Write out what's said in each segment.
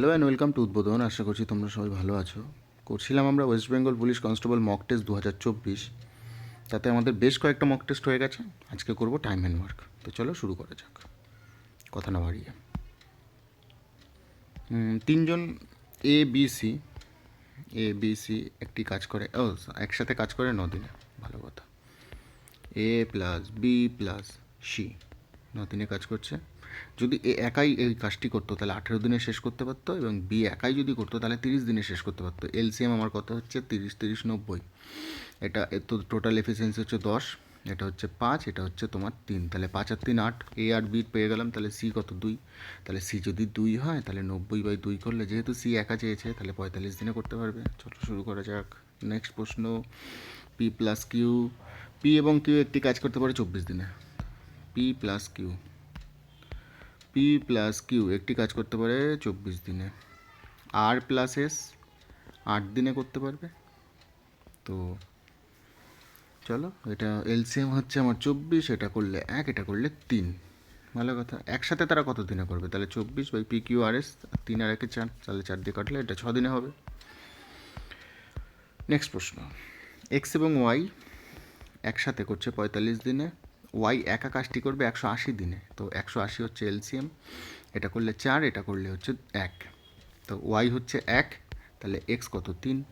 Hello and welcome to উদ্বোধন আশা করছি তোমরা সবাই ভালো আছো। করছিলাম আমরা West Bengal police constable mock test দু হাজার চব্বিশ। তাতে আমাদের বেশ কয়েকটা মক টেস্ট হয়ে গেছে। আজকে করব টাইম অ্যান্ড ওয়ার্ক তো চলো শুরু করা যাক। কথা না বাড়িয়ে। তিনজন A B C A B C একটি কাজ করে। ও, একসাথে কাজ করে ন দিনে ভালো কথা। A plus B plus C ন দিনে কাজ করছে। যদি এ একাই এই কাজটি করতো, তাহলে আঠেরো দিনে শেষ করতে পারতো এবং বি একাই যদি করতো, তাহলে তিরিশ দিনে শেষ করতে পারতো। এলসিএম আমার কথা হচ্ছে তিরিশ তিরিশ, নব্বই। এটা তো টোটাল এফিসিয়েন্সি হচ্ছে দশ, এটা হচ্ছে পাঁচ, এটা হচ্ছে তোমার তিন। তাহলে পাঁচ আর তিন আট, এ আর বি পেয়ে গেলাম, তাহলে সি কত? দুই। তাহলে সি যদি দুই হয়, তাহলে নব্বই বাই দুই করলে, যেহেতু সি একা চেয়েছে, তাহলে পঁয়তাল্লিশ দিনে করতে পারবে। চলো শুরু করা যাক। নেক্সট প্রশ্ন পি প্লাস কিউ পি এবং কিউ একটি কাজ করতে পারে চব্বিশ দিনে। P plus Q P plus Q একটি কাজ করতে পারে চব্বিশ দিনে। আর প্লাস এস আট দিনে করতে পারবে। তো চলো, এটা এলসিএম হচ্ছে আমার চব্বিশ, এটা করলে এক, এটা করলে তিন। ভালো কথা। একসাথে তারা কত দিনে করবে? তাহলে চব্বিশ by P Q R S তিন আর একে চার, তাহলে চার দিয়ে কাটলে এটা ছ দিনে হবে। নেক্সট প্রশ্ন। এক্স এবং ওয়াই একসাথে করছে পঁয়তাল্লিশ দিনে। ওয়াই একা কাজটি করবে একশো আশি দিনে। তো একশো আশি হচ্ছে এলসিএম এটা করলে চার, এটা করলে হচ্ছে এক। তো ওয়াই হচ্ছে এক, তাহলে এক্স কত? তিন।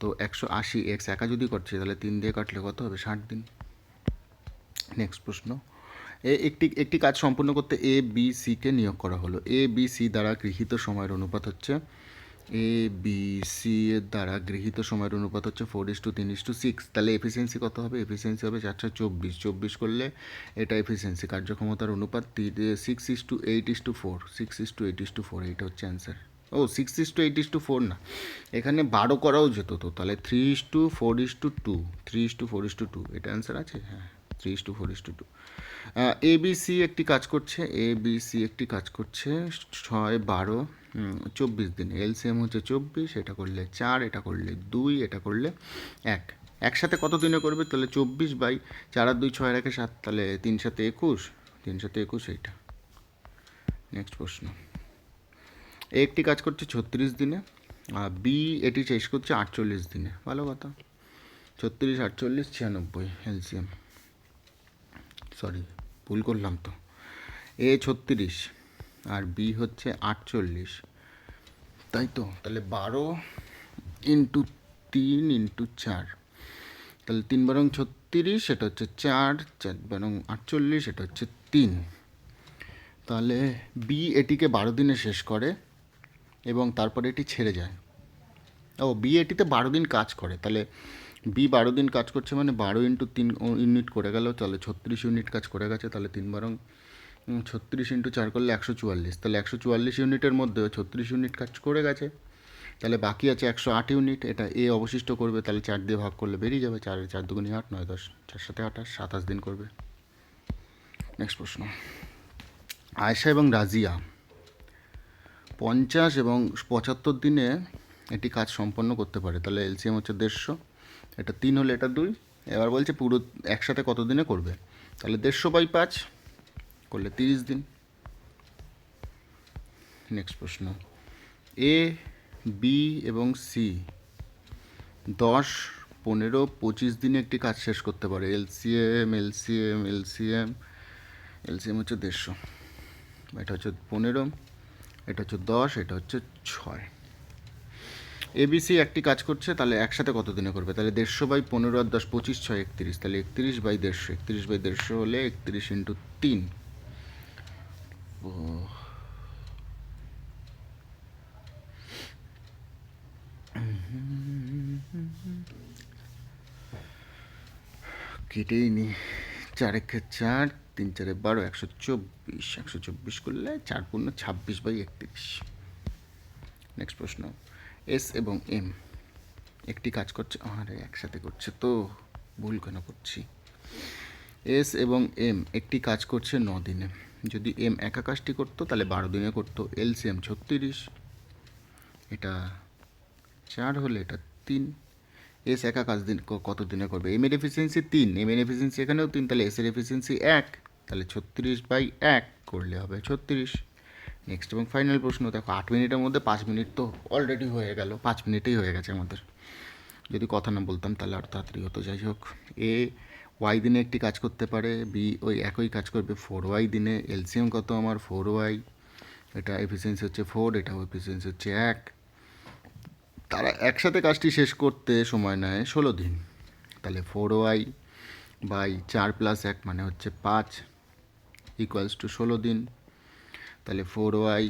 তো একশো আশি এক্স একা যদি করছে, তাহলে তিন দিয়ে কাটলে কত হবে? ষাট দিন। নেক্সট প্রশ্ন। এ একটি একটি কাজ সম্পূর্ণ করতে এ বি সিকে নিয়োগ করা হলো। এ বি সি দ্বারা গৃহীত সময়ের অনুপাত হচ্ছে এ বি সি এর দ্বারা গৃহীত সময়ের অনুপাত হচ্ছে ফোর ইস টু তিন ইস টু সিক্স তাহলে এফিসিয়েন্সি কত হবে এফিসিয়েন্সি হবে চারশো চব্বিশ চব্বিশ করলে এটা এফিসিয়েন্সি কার্যক্ষমতার অনুপাত six is to eight is to four six is to eight is to four এইটা হচ্ছে answer O six is to eight is to four না এখানে বারো করাও যেত তো তাহলে three is to four is to two three is to four is to two এটা অ্যান্সার আছে হ্যাঁ three is to four is to two A B C একটি কাজ করছে এ বি সি একটি কাজ করছে ছয় বারো চব্বিশ দিন। এলসিএম হচ্ছে চব্বিশ, এটা করলে চার, এটা করলে দুই, এটা করলে এক। একসাথে কত দিনে করবে? তাহলে চব্বিশ বাই চার আর দুই, ছয় রেখে সাত, তাহলে তিন সাথে একুশ। তিন সাথে একুশ এইটা। নেক্সট প্রশ্ন। একটি কাজ করছে ছত্রিশ দিনে, আর বি এটি শেষ করছে আটচল্লিশ দিনে। ভালো কথা। ছত্রিশ, আটচল্লিশ, ছিয়ানব্বই এলসিএম। সরি ভুল করলাম তো। এ ছত্রিশ আর বি হচ্ছে আটচল্লিশ। তাই তো? তাহলে বারো ইন্টু তিন ইন্টু চার। তাহলে তিন বারং ছত্রিশ, এটা হচ্ছে চার চার বারং আটচল্লিশ, এটা হচ্ছে তিন। তাহলে বি এটিকে বারো দিনে শেষ করে এবং তারপরে এটি ছেড়ে যায়। ও বি এটিতে বারো দিন কাজ করে। তাহলে বি বারো দিন কাজ করছে মানে বারো ইন্টু তিন ইউনিট করে গেল। তাহলে ছত্রিশ ইউনিট কাজ করে গেছে। তাহলে তিন বারং ছত্রিশ ইন্টু চার করলে একশো চুয়াল্লিশ। তাহলে একশো চুয়াল্লিশ ইউনিটের মধ্যে ছত্রিশ ইউনিট কাজ করে গেছে। তাহলে বাকি আছে একশো আট ইউনিট, এটা এ অবশিষ্ট করবে, তাহলে চার দিয়ে ভাগ করলে বেরিয়ে যাবে, চার চার দুগুনি আট, নয় দশ, চার সাথে আঠাশ, সাতাশ দিন করবে। নেক্সট প্রশ্ন। আয়েশা এবং রাজিয়া, পঞ্চাশ এবং পঁচাত্তর দিনে এটি কাজ সম্পন্ন করতে পারে। তাহলে এলসিএম হচ্ছে দেড়শো, এটা তিন হলে এটা দুই, এবার বলছে পুরো একসাথে কত দিনে করবে? তাহলে দেড়শো বাই পাঁচ করলে তিরিশ দিন। নেক্সট প্রশ্ন। এ বি এবং সি দশ, পনেরো, পঁচিশ দিনে একটি কাজ শেষ করতে পারে। এলসিএম এলসিএম এলসিএম এলসিএম হচ্ছে দেড়শো। এটা হচ্ছে পনেরো, এটা হচ্ছে দশ, এটা হচ্ছে ছয়। এবিসি একটি কাজ করছে, তাহলে একসাথে কত দিনে করবে? তাহলে দেড়শো বাই পনেরো আর দশ, পঁচিশ, ছয়, একত্রিশ। তাহলে একত্রিশ বাই দেড়শো, একত্রিশ বাই দেড়শো হলে একত্রিশ ইন্টু তিন। কেটেই নি। চার একে চার, তিন চারে বারো, একশো চব্বিশ একশো চব্বিশ করলে চার পূর্ণ ছাব্বিশ বাই একত্রিশ। নেক্সট প্রশ্ন। এস এবং এম একটি কাজ করছে আরে একসাথে করছে তো, ভুল কেন করছি? এস এবং এম একটি কাজ করছে ন দিনে যদি এম একা কাজটি করতো, তাহলে বারো দিনে করতো এলসিএম ছত্রিশ। এটা চার হলে এটা তিন। এস একা কাজ দিন কত দিনে করবে? এম এর এফিসিয়েন্সি তিন এম এর এফিসিয়েন্সি এখানেও তিন, তাহলে এস এর এফিসিয়েন্সি এক। তাহলে ছত্রিশ বাই এক করলে হবে ছত্রিশ। নেক্সট এবং ফাইনাল প্রশ্ন, দেখো, আট মিনিটের মধ্যে পাঁচ মিনিট তো অলরেডি হয়ে গেল, পাঁচ মিনিটেই হয়ে গেছে আমাদের। যদি কথা না বলতাম, তাহলে আরও তাড়াতাড়ি হতো। যাই হোক এ ওয়াই দিনে একটি কাজ করতে পারে বি ওই একই কাজ করবে ফোর ওয়াই দিনে এলসিএম কত আমার ফোর ওয়াই এটা এফিসিয়েন্সি হচ্ছে ফোর এটাও এফিসিয়েন্সি হচ্ছে এক। তারা একসাথে কাজটি শেষ করতে সময় নেয় ষোলো দিন। তাহলে ফোর ওয়াই বাই চার প্লাস এক মানে হচ্ছে পাঁচ ইকুয়ালস টু ষোলো দিন। তাহলে ফোর ওয়াই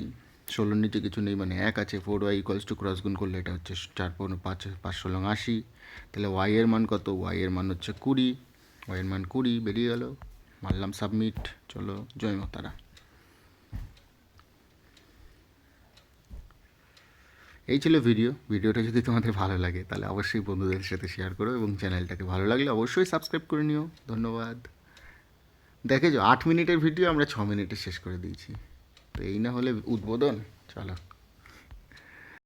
ষোলোর নিচে কিছু নেই মানে এক আছে four Y equals to cross গুণ করলে এটা হচ্ছে চার পনেরো পাঁচ পাঁচ ষোলো আশি। তাহলে ওয়াই এর মান কত? ওয়াই এর মান হচ্ছে কুড়ি। ওয়াই এর মান কুড়ি বেরিয়ে গেল মারলাম সাবমিট চলো, জয় মাতারা। এই ছিল ভিডিও ভিডিওটা যদি তোমাদের ভালো লাগে, তাহলে অবশ্যই বন্ধুদের সাথে শেয়ার করো এবং চ্যানেলটাকে ভালো লাগলে অবশ্যই সাবস্ক্রাইব করে নিও। ধন্যবাদ। দেখেছ, আট মিনিটের ভিডিও আমরা ছ মিনিটে শেষ করে দিয়েছি। তো এই না হলে উদ্বোধন, চলো।